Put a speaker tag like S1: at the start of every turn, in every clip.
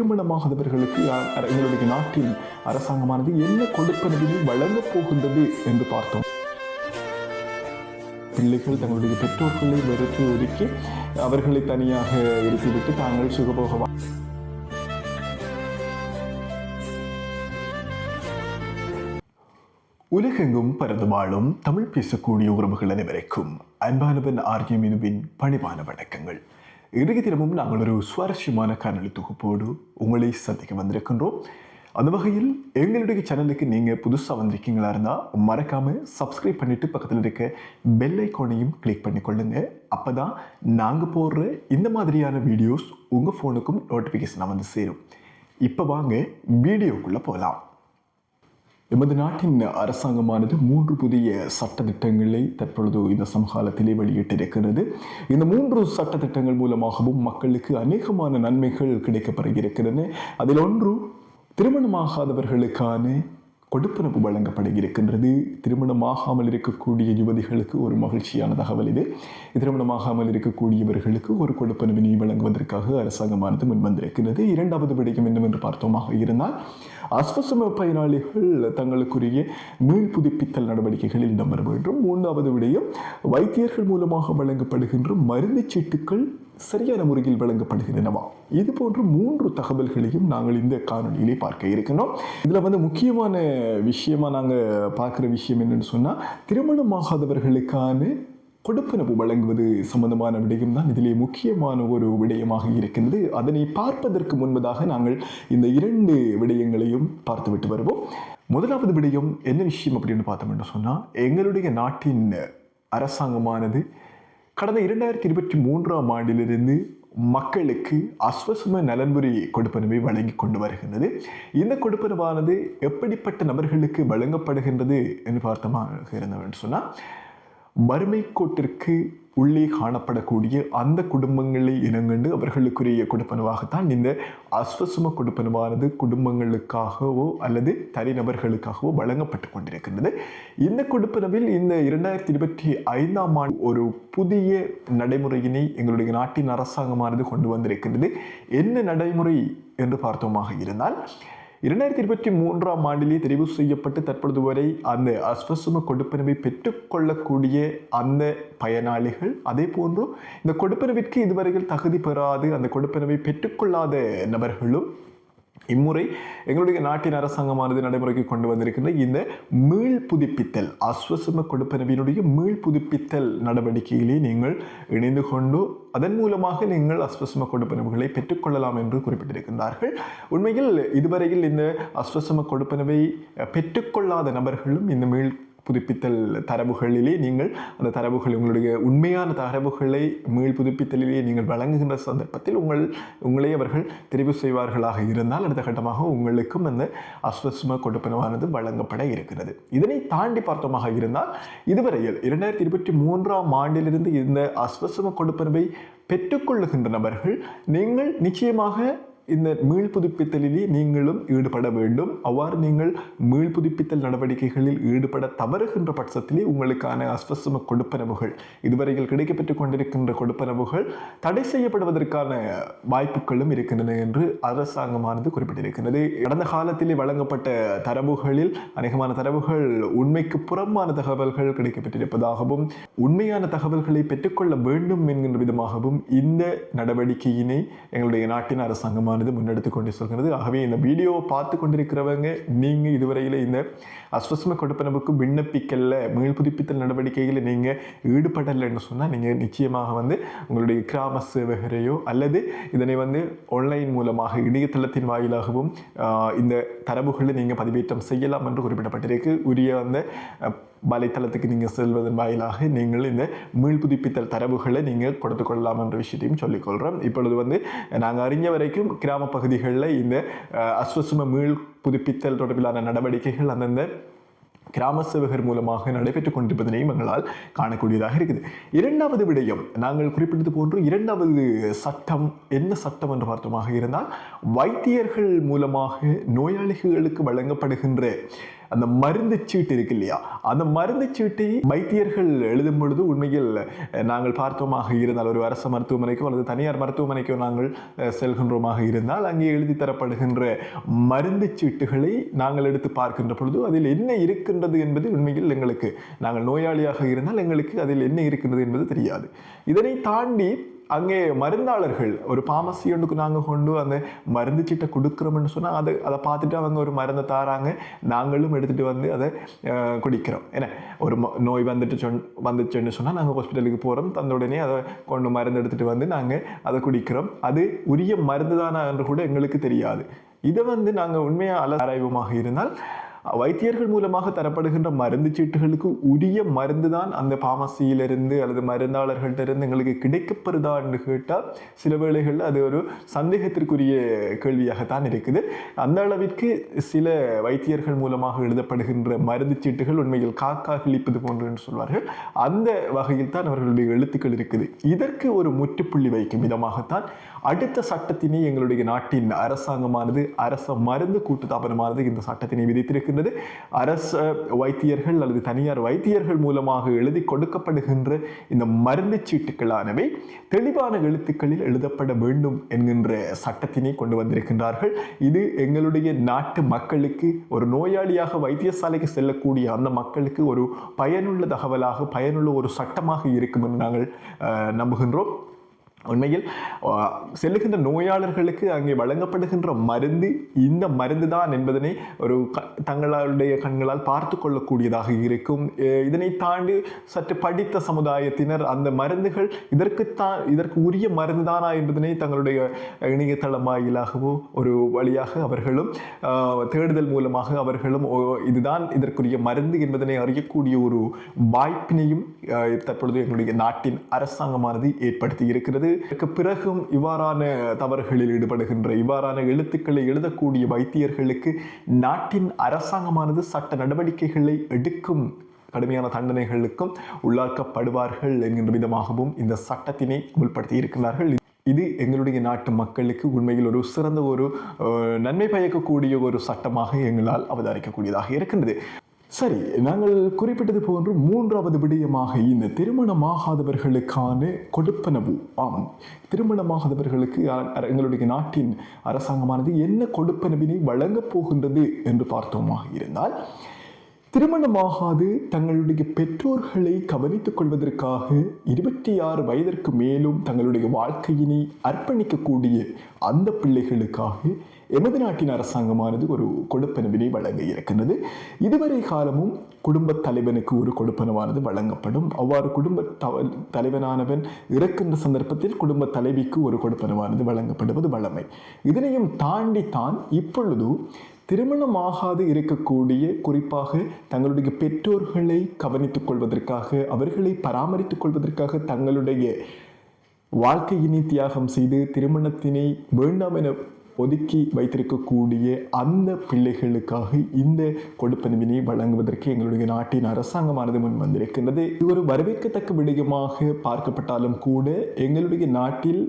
S1: திருமணமாகாதவர்களுக்கு எங்களுடைய நாட்டில் அரசாங்கமானது என்ன கொடுப்பனவினை வழங்கப் போகின்றது என்று பார்த்தோம். பிள்ளைகள் தங்களுடைய பெற்றோர்களை வெறுத்து ஒதுக்கி அவர்களை தனியாக இருத்திவிட்டு தாங்கள் சுகபோகவா உலகெங்கும் பறந்து வாழும் தமிழ் பேசக்கூடிய உறவுகள் அனைவருக்கும் அன்பானவன் ஆர்யமினுவின் பணிவான வணக்கங்கள். இன்றைக்கு தினமும் நாங்கள் ஒரு சுவாரஸ்யமான காணொலி தொகுப்போடு உங்களை சந்திக்க வந்திருக்கின்றோம். அந்த வகையில் எங்களுடைய சேனலுக்கு நீங்கள் புதுசாக வந்திருக்கீங்களா இருந்தால் மறக்காமல் சப்ஸ்கிரைப் பண்ணிவிட்டு பக்கத்தில் இருக்க பெல் ஐக்கானையும் கிளிக் பண்ணி கொள்ளுங்கள் அப்போ தான் நாங்கள் போடுற இந்த மாதிரியான வீடியோஸ் உங்கள் ஃபோனுக்கும் நோட்டிஃபிகேஷனாக வந்து சேரும். இப்போ வாங்க வீடியோக்குள்ளே போகலாம் எமது நாட்டின் அரசாங்கமானது மூன்று புதிய சட்ட திட்டங்களை தற்பொழுது இந்த சமகாலத்திலே வெளியிட்டிருக்கிறது. இந்த மூன்று சட்ட திட்டங்கள் மூலமாகவும் மக்களுக்கு அநேகமான நன்மைகள் கிடைக்கப்பெற இருக்கிறது அதில் ஒன்று திருமணமாகாதவர்களுக்கான கொடுப்பனவு வழங்கப்பட இருக்கின்றது திருமணமாகாமல் இருக்கக்கூடிய யுவதிகளுக்கு ஒரு மகிழ்ச்சியான தகவல் இது. திருமணமாகாமல் இருக்கக்கூடியவர்களுக்கு ஒரு கொடுப்பனவினை வழங்குவதற்காக அரசாங்கமானது முன்வந்திருக்கிறது. இரண்டாவது விடயம் என்னவென்று பார்த்தோமாக இருந்தால் அஸ்வசம பயனாளிகள் தங்களுக்குரிய மீள் புதுப்பித்தல் நடவடிக்கைகளில் இடம்பெற வேண்டும். மூன்றாவது விடயம் வைத்தியர்கள் மூலமாக வழங்கப்படுகின்ற மருந்து சீட்டுக்கள் சரியான முறையில் வழங்கப்படுகின்றனவா? இது போன்ற மூன்று தகவல்களையும் நாங்கள் இந்த காணொலியிலே பார்க்க இருக்கணும் இதில் வந்து முக்கியமான விஷயமா நாங்கள் பார்க்குற விஷயம் என்னன்னு சொன்னால் திருமணமாகாதவர்களுக்கான கொடுப்பனவு வழங்குவது சம்பந்தமான விடயம் தான் இதிலே முக்கியமான ஒரு விடயமாக இருக்கின்றது. அதனை பார்ப்பதற்கு முன்பதாக நாங்கள் இந்த இரண்டு விடயங்களையும் பார்த்துவிட்டு வருவோம். முதலாவது விடயம் என்ன விஷயம் அப்படின்னு பார்த்தோம்னு சொன்னால் எங்களுடைய நாட்டின் அரசாங்கமானது கடந்த இரண்டாயிரத்தி இருபத்தி மூன்றாம் ஆண்டிலிருந்து மக்களுக்கு அஸ்வசம நலன்புரி கொடுப்பனவை வழங்கி கொண்டு வருகின்றது. இந்த கொடுப்பனவானது எப்படிப்பட்ட நபர்களுக்கு வழங்கப்படுகின்றது என்று பார்த்தமாக இருந்தவன் சொன்னால் வறுமை கோட்டிற்கு உள்ளே காணப்படக்கூடிய அந்த குடும்பங்களை இனங்கண்டு அவர்களுக்குரிய கொடுப்பனவாகத்தான் இந்த அஸ்வசும கொடுப்பனவானது குடும்பங்களுக்காகவோ அல்லது தனிநபர்களுக்காகவோ வழங்கப்பட்டு கொண்டிருக்கின்றது. இந்த கொடுப்பனவில் இந்த இரண்டாயிரத்தி இருபத்தி ஐந்தாம் ஆண்டு ஒரு புதிய நடைமுறையினை எங்களுடைய நாட்டின் அரசாங்கமானது கொண்டு வந்திருக்கின்றது. என்ன நடைமுறை என்று பார்த்தோமாக இருந்தால் இரண்டாயிரத்தி இருபத்தி மூன்றாம் ஆண்டிலேயே தெரிவு செய்யப்பட்டு தற்பொழுது வரை அந்த அஸ்வசம கொடுப்பனவை பெற்றுக்கொள்ளக்கூடிய அந்த பயனாளிகள் அதே போன்று இந்த கொடுப்பனவிற்கு இதுவரையில் தகுதி பெறாது அந்த கொடுப்பனவை பெற்றுக்கொள்ளாத நபர்களும் இம்முறை எங்களுடைய நாட்டின் அரசாங்கமானது நடைமுறைக்கு கொண்டு வந்திருக்கின்ற இந்த மீள் புதுப்பித்தல் அஸ்வசம கொடுப்பனவினுடைய மீள் புதுப்பித்தல் நடவடிக்கையிலே நீங்கள் இணைந்து கொண்டு அதன் மூலமாக நீங்கள் அஸ்வசம கொடுப்பனவுகளை பெற்றுக்கொள்ளலாம் என்று குறிப்பிட்டிருக்கின்றார்கள். உண்மையில் இதுவரையில் இந்த அஸ்வசம கொடுப்பனவை பெற்றுக்கொள்ளாத நபர்களும் இந்த மீள் புதுப்பித்தல் தரவுகளிலே நீங்கள் அந்த தரவுகள் உங்களுடைய உண்மையான தரவுகளை மீள் புதுப்பித்தலிலே நீங்கள் வழங்குகின்ற சந்தர்ப்பத்தில் உங்கள் உங்களை அவர்கள் தெரிவு செய்வார்களாக இருந்தால் அடுத்த கட்டமாக உங்களுக்கும் அந்த அஸ்வஸ்ம கொடுப்பனவானது வழங்கப்பட இருக்கிறது. இதனை தாண்டி பார்த்தோமாக இருந்தால் இதுவரையில் இரண்டாயிரத்தி இருபத்தி மூன்றாம் ஆண்டிலிருந்து இந்த அஸ்வசம கொடுப்பனவை பெற்றுக்கொள்ளுகின்ற நபர்கள் நீங்கள் நிச்சயமாக இந்த மீள் புதுப்பித்தலிலே நீங்களும் ஈடுபட வேண்டும். அவ்வாறு நீங்கள் மீள் புதுப்பித்தல் நடவடிக்கைகளில் ஈடுபட தவறுகின்ற பட்சத்திலே உங்களுக்கான அஸ்வசம கொடுப்பனவுகள் இதுவரையில் கிடைக்கப்பெற்றுக் கொண்டிருக்கின்ற கொடுப்பனவுகள் தடை செய்யப்படுவதற்கான வாய்ப்புகளும் இருக்கின்றன என்று அரசாங்கமானது குறிப்பிட்டிருக்கிறது கடந்த காலத்திலே வழங்கப்பட்ட தரவுகளில் அநேகமான தரவுகள் உண்மைக்கு புறம்பான தகவல்கள் கிடைக்கப்பெற்றிருப்பதாகவும் உண்மையான தகவல்களை பெற்றுக்கொள்ள வேண்டும் என்கின்ற விதமாகவும் இந்த நடவடிக்கையினை எங்களுடைய நாட்டின் அரசாங்கமானது முன்னெடுத்து கொண்டு சொல்கிறது. ஆகவே இந்த வீடியோவை பார்த்து கொண்டிருக்கிறவங்க நீங்கள் இதுவரையில் இந்த அஸ்வசம கொடுப்பனவுக்கு விண்ணப்பிக்கல மீள் புதுப்பித்தல் நடவடிக்கைகளில் நீங்கள் ஈடுபடலைன்னு சொன்னால் நீங்கள் நிச்சயமாக வந்து உங்களுடைய கிராம சேவகரையோ அல்லது இதனை வந்து ஆன்லைன் மூலமாக இணையதளத்தின் வாயிலாகவும் இந்த தரவுகளை நீங்கள் பதிவேற்றம் செய்யலாம் என்று குறிப்பிடப்பட்டிருக்கு. உரிய அந்த வலைத்தளத்துக்கு நீங்கள் செல்வதன் வாயிலாக நீங்கள் இந்த மீள் புதுப்பித்தல் தரவுகளை நீங்கள் கொடுத்து கொள்ளலாம் என்ற விஷயத்தையும் சொல்லிக்கொள்கிறோம். இப்பொழுது வந்து நாங்கள் அறிஞ்ச வரைக்கும் கிராம பகுதிகளில் இந்த அஸ்வசும மீள் புதுப்பித்தல் தொடர்பிலான நடவடிக்கைகள் அந்தந்த கிராம சேவகர் மூலமாக நடைபெற்றுக் கொண்டிருப்பதனையும் எங்களால் காணக்கூடியதாக இருக்குது. இரண்டாவது விடயம் நாங்கள் குறிப்பிட்டது போன்று இரண்டாவது சட்டம் என்ன சட்டம் என்று பார்த்தோமாக இருந்தால் வைத்தியர்கள் மூலமாக நோயாளிகளுக்கு வழங்கப்படுகின்ற அந்த மருந்து சீட்டு இருக்கு இல்லையா? அந்த மருந்து சீட்டை வைத்தியர்கள் எழுதும் பொழுது உண்மையில் நாங்கள் பார்த்தோமாக இருந்தால் ஒரு அரசு மருத்துவமனைக்கோ அல்லது தனியார் மருத்துவமனைக்கோ நாங்கள் செல்கின்றோமாக இருந்தால் அங்கே எழுதி தரப்படுகின்ற மருந்து சீட்டுகளை நாங்கள் எடுத்து பார்க்கின்ற பொழுது அதில் என்ன இருக்கின்றது என்பது உண்மையில் எங்களுக்கு நாங்கள் நோயாளியாக இருந்தால் எங்களுக்கு அதில் என்ன இருக்கின்றது என்பது தெரியாது. இதனை தாண்டி அங்கே மருந்தாளர்கள் ஒரு பாமசி ஒன்றுக்கு நாங்கள் கொண்டு அந்த மருந்து சீட்டை கொடுக்குறோம்னு சொன்னால் அதை அதை பார்த்துட்டு அவங்க ஒரு மருந்தை தாராங்க. நாங்களும் எடுத்துகிட்டு வந்து அதை குடிக்கிறோம். என்ன? ஒரு ம- நோய் வந்துட்டு சொன் வந்துச்சுன்னு சொன்னால் நாங்கள் ஹாஸ்பிட்டலுக்கு போகிறோம் தந்த உடனே அதை கொண்டு மருந்து எடுத்துகிட்டு வந்து நாங்கள் அதை குடிக்கிறோம். அது உரிய மருந்து தானா என்று கூட எங்களுக்கு தெரியாது. இதை வந்து நாங்கள் உண்மையாக அல ஆராய்வுமாக இருந்தால் வைத்தியர்கள் மூலமாக தரப்படுகின்ற மருந்து சீட்டுகளுக்கு உரிய மருந்து தான் அந்த பாமசியிலிருந்து அல்லது மருந்தாளர்கள்டிருந்து எங்களுக்கு கிடைக்கப்படுதா என்று கேட்டால் சில வேளைகளில் அது ஒரு சந்தேகத்திற்குரிய கேள்வியாகத்தான் இருக்குது. அந்த அளவிற்கு சில வைத்தியர்கள் மூலமாக எழுதப்படுகின்ற மருந்து சீட்டுகள் உண்மையில் காக்கா கிழிப்பது போன்று என்று சொல்வார்கள். அந்த வகையில் தான் அவர்களுடைய எழுத்துக்கள் இருக்குது. இதற்கு ஒரு முற்றுப்புள்ளி வைக்கும் விதமாகத்தான் அடுத்த சட்டத்தினை எங்களுடைய நாட்டின் அரசாங்கமானது அரச மருந்து கூட்டுத்தாபனமானது இந்த சட்டத்தினை விதித்திருக்கு இருக்கின்றது அரச வைத்தியர்கள் அல்லது தனியார் வைத்தியர்கள் மூலமாக எழுதி கொடுக்கப்படுகின்ற இந்த மருந்து சீட்டுகளானவை தெளிவான எழுத்துக்களில் எழுதப்பட வேண்டும் என்கின்ற சட்டத்தினை கொண்டு வந்திருக்கின்றார்கள். இது எங்களுடைய நாட்டு மக்களுக்கு ஒரு நோயாளியாக வைத்தியசாலைக்கு செல்லக்கூடிய அந்த மக்களுக்கு ஒரு பயனுள்ள தகவலாக பயனுள்ள ஒரு சட்டமாக இருக்கும் என்று நாங்கள் நம்புகின்றோம். உண்மையில் செல்லுகின்ற நோயாளர்களுக்கு அங்கே வழங்கப்படுகின்ற மருந்து இந்த மருந்து தான் என்பதனை ஒரு க- தங்களுடைய கண்களால் பார்த்து கொள்ளக்கூடியதாக இருக்கும். இதனை தாண்டி சற்று படித்த சமுதாயத்தினர் அந்த மருந்துகள் இதற்குத்தான் இதற்கு உரிய மருந்து தானா என்பதனை தங்களுடைய இணையதளம் வாயிலாகவோ ஒரு வழியாக அவர்களும் தேடுதல் மூலமாக அவர்களும் ஓ, இதுதான் இதற்குரிய மருந்து என்பதனை அறியக்கூடிய ஒரு வாய்ப்பினையும் தற்பொழுது எங்களுடைய நாட்டின் அரசாங்கமானது ஏற்படுத்தி இருக்கிறது. பிறகும் இவ்வாறான தவறுகளில் ஈடுபடுகின்ற இவ்வாறான எழுத்துக்களை எழுதக்கூடிய வைத்தியர்களுக்கு நாட்டின் அரசாங்கமானது சட்ட நடவடிக்கைகளை எடுக்கும் கடுமையான தண்டனைகளுக்கும் உள்ளாக்கப்படுவார்கள் என்கின்ற விதமாகவும் இந்த சட்டத்தினை உள்படுத்தி இருக்கிறார்கள் இது எங்களுடைய நாட்டு மக்களுக்கு உண்மையில் ஒரு சிறந்த ஒரு அஹ், நன்மை பயக்கக்கூடிய ஒரு சட்டமாக எங்களால் அவதானிக்கக்கூடியதாக இருக்கின்றது. சரி நாங்கள் குறிப்பிட்டது போன்று மூன்றாவது விடயமாக இந்த திருமணமாகாதவர்களுக்கான கொடுப்பனவு. ஆம் திருமணமாகாதவர்களுக்கு அ- அ- எங்களுடைய நாட்டின் அரசாங்கமானது என்ன கொடுப்பனவினை வழங்கப் போகின்றது என்று பார்த்தோமாக இருந்தால் திருமணமாகாது தங்களுடைய பெற்றோர்களை கவனித்துக் கொள்வதற்காக இருபத்தி ஆறு வயதிற்கு மேலும் தங்களுடைய வாழ்க்கையினை அர்ப்பணிக்கக்கூடிய அந்த பிள்ளைகளுக்காக எமது நாட்டின் அரசாங்கமானது ஒரு கொடுப்பனவினை வழங்க இருக்கின்றது. இதுவரை காலமும் குடும்ப தலைவனுக்கு ஒரு கொடுப்பனவானது வழங்கப்படும். அவ்வாறு குடும்ப தவ- தலைவனானவன் இறக்கின்ற சந்தர்ப்பத்தில் குடும்ப தலைவிக்கு ஒரு கொடுப்பனவானது வழங்கப்படுவது வழமை. இதனையும் தாண்டித்தான் இப்பொழுது திருமணமாகாது இருக்கக்கூடிய குறிப்பாக தங்களுடைய பெற்றோர்களை கவனித்துக் கொள்வதற்காக அவர்களை பராமரித்துக் கொள்வதற்காக தங்களுடைய வாழ்க்கையினை தியாகம் செய்து திருமணத்தினை வேண்டாம் என ஒதுக்கி வைத்திருக்கக்கூடிய அந்த பிள்ளைகளுக்காக இந்த கொடுப்பனவினை வழங்குவதற்கு எங்களுடைய நாட்டின் அரசாங்கமானது முன் வந்திருக்கின்றது. இது ஒரு வரவேற்கத்தக்க விடயமாக பார்க்கப்பட்டாலும் கூட எங்களுடைய நாட்டில்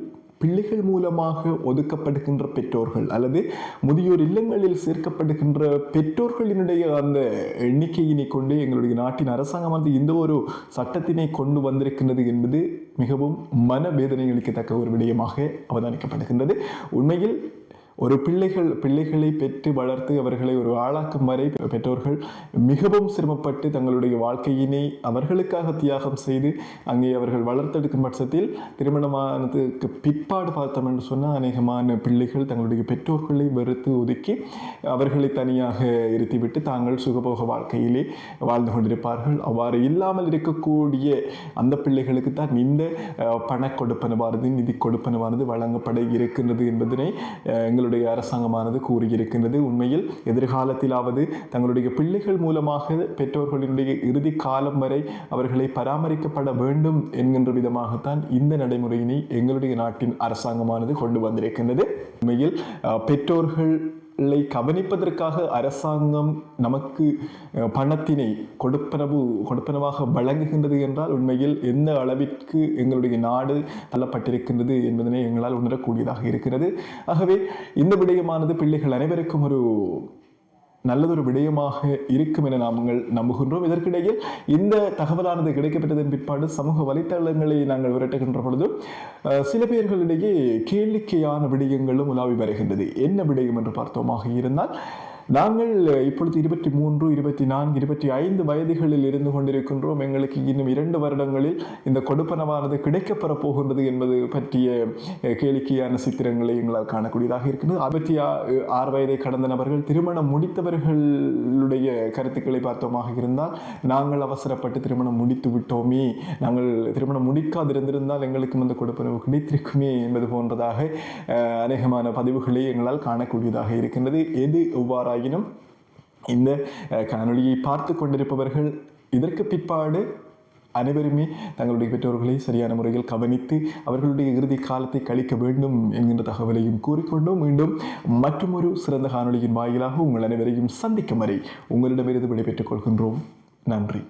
S1: பிள்ளைகள் மூலமாக ஒதுக்கப்படுகின்ற பெற்றோர்கள் அல்லது முதியோர் இல்லங்களில் சேர்க்கப்படுகின்ற பெற்றோர்களினுடைய அந்த எண்ணிக்கையினை கொண்டு எங்களுடைய நாட்டின் அரசாங்கமானது இந்த ஒரு சட்டத்தினை கொண்டு வந்திருக்கின்றது என்பது மிகவும் மனவேதனை அளிக்கத்தக்க ஒரு விடயமாக அவதானிக்கப்படுகின்றது. உண்மையில் ஒரு பிள்ளைகள் பிள்ளைகளை பெற்று வளர்த்து அவர்களை ஒரு ஆளாக்கும் வரை பெற்றோர்கள் மிகவும் சிரமப்பட்டு தங்களுடைய வாழ்க்கையினை அவர்களுக்காக தியாகம் செய்து அங்கே அவர்கள் வளர்த்தெடுக்கும் பட்சத்தில் திருமணமானதுக்கு பிற்பாடு பார்த்தோம் என்று சொன்னால் அநேகமான பிள்ளைகள் தங்களுடைய பெற்றோர்களை வெறுத்து ஒதுக்கி அவர்களை தனியாக இருத்திவிட்டு தாங்கள் சுகபோக வாழ்க்கையிலே வாழ்ந்து கொண்டிருப்பார்கள். அவ்வாறு இல்லாமல் இருக்கக்கூடிய அந்த பிள்ளைகளுக்கு தான் இந்த பண கொடுப்பனவானது நிதி கொடுப்பனவானது வழங்கப்பட இருக்கின்றது என்பதனை எங்களுடைய தங்களுடைய அரசாங்கமானது கூறியிருக்கின்றது. உண்மையில் எதிர்காலத்திலாவது தங்களுடைய பிள்ளைகள் மூலமாக பெற்றோர்களினுடைய இறுதி காலம் வரை அவர்களை பராமரிக்கப்பட வேண்டும் என்கின்ற விதமாகத்தான் இந்த நடைமுறையினை எங்களுடைய நாட்டின் அரசாங்கமானது கொண்டு வந்திருக்கின்றது. உண்மையில் பெற்றோர்கள் ளை கவனிப்பதற்காக அரசாங்கம் நமக்கு பணத்தினை கொடுப்பனவு கொடுப்பனவாக வழங்குகின்றது என்றால் உண்மையில் எந்த அளவிற்கு எங்களுடைய நாடு தள்ளப்பட்டிருக்கின்றது என்பதனை எங்களால் உணரக்கூடியதாக இருக்கிறது. ஆகவே இந்த விடயமானது பிள்ளைகள் அனைவருக்கும் ஒரு நல்லதொரு விடயமாக இருக்கும் என நாங்கள் நம்புகின்றோம். இதற்கிடையில் இந்த தகவலானது கிடைக்கப்பட்டதன் பிற்பாடு சமூக வலைத்தளங்களை நாங்கள் விரட்டுகின்ற பொழுது சில பேர்களிடையே கேளிக்கையான விடயங்களும் உலாவி வருகின்றது. என்ன விடயம் என்று பார்த்தோமாக இருந்தால் நாங்கள் இப்பொழுது இருபத்தி மூன்று இருபத்தி நான்கு இருபத்தி ஐந்து வயதுகளில் இருந்து கொண்டிருக்கின்றோம். எங்களுக்கு இன்னும் இரண்டு வருடங்களில் இந்த கொடுப்பனவானது கிடைக்கப்பெற போகின்றது என்பது பற்றிய கேளிக்கையான சித்திரங்களை எங்களால் காணக்கூடியதாக இருக்கின்றது. அறுபத்தி ஆறு வயதை கடந்த நபர்கள் திருமணம் முடித்தவர்களுடைய கருத்துக்களை பார்த்தோமாக இருந்தால் நாங்கள் அவசரப்பட்டு திருமணம் முடித்து விட்டோமே நாங்கள் திருமணம் முடிக்காதிருந்திருந்தால் எங்களுக்கும் அந்த கொடுப்பனவு கிடைத்திருக்குமே என்பது போன்றதாக அநேகமான பதிவுகளை எங்களால் காணக்கூடியதாக இருக்கின்றது. எது எவ்வாறாயினும் இந்த காணொளியை பார்த்து கொண்டிருப்பவர்கள் இதற்கு பிற்பாடு அனைவருமே தங்களுடைய பெற்றோர்களை சரியான முறையில் கவனித்து அவர்களுடைய இறுதி காலத்தை கழிக்க வேண்டும் என்கின்ற தகவலையும் கூறிக்கொண்டும். மீண்டும் மற்றொரு சிறந்த காணொளியின் வாயிலாக உங்கள் அனைவரையும் சந்திக்கும் வரை உங்களிடமிருந்து விடைபெற்றுக் கொள்கின்றோம். நன்றி.